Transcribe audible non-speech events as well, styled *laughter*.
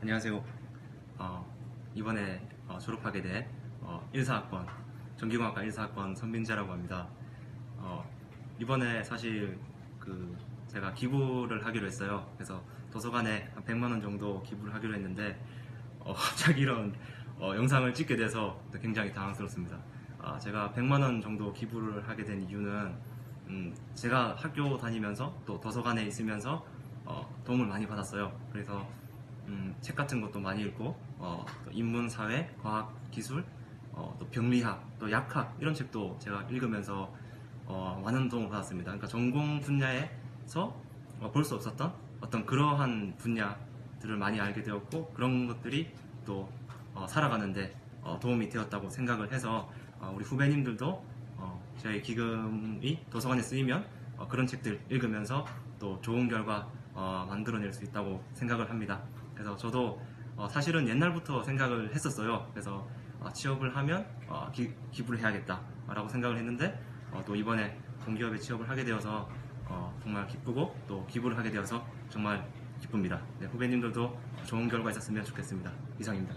안녕하세요. 어, 이번에 어, 졸업하게 된 어, 1사학번, 전기공학과 1사학번 선민재라고 합니다. 어, 이번에 사실 그 제가 기부를 하기로 했어요. 그래서 도서관에 한 100만 원 정도 기부를 하기로 했는데 어, *laughs* 갑자기 이런 어, 영상을 찍게 돼서 굉장히 당황스럽습니다. 아, 제가 100만 원 정도 기부를 하게 된 이유는 음, 제가 학교 다니면서 또 도서관에 있으면서 어, 도움을 많이 받았어요. 그래서 음, 책 같은 것도 많이 읽고 어, 또 인문, 사회, 과학, 기술, 어, 또 병리학, 또 약학 이런 책도 제가 읽으면서 어, 많은 도움을 받았습니다. 그러니까 전공 분야에서 어, 볼수 없었던 어떤 그러한 분야들을 많이 알게 되었고 그런 것들이 또 어, 살아가는데 어, 도움이 되었다고 생각을 해서 어, 우리 후배님들도 어, 저희 기금이 도서관에 쓰이면 어, 그런 책들 읽으면서 또 좋은 결과 어, 만들어낼 수 있다고 생각을 합니다. 그래서 저도 어, 사실은 옛날부터 생각을 했었어요. 그래서 어, 취업을 하면 어, 기, 기부를 해야겠다라고 생각을 했는데 어, 또 이번에 공기업에 취업을 하게 되어서 어, 정말 기쁘고 또 기부를 하게 되어서 정말 기쁩니다. 네, 후배님들도 좋은 결과 있었으면 좋겠습니다. 이상입니다.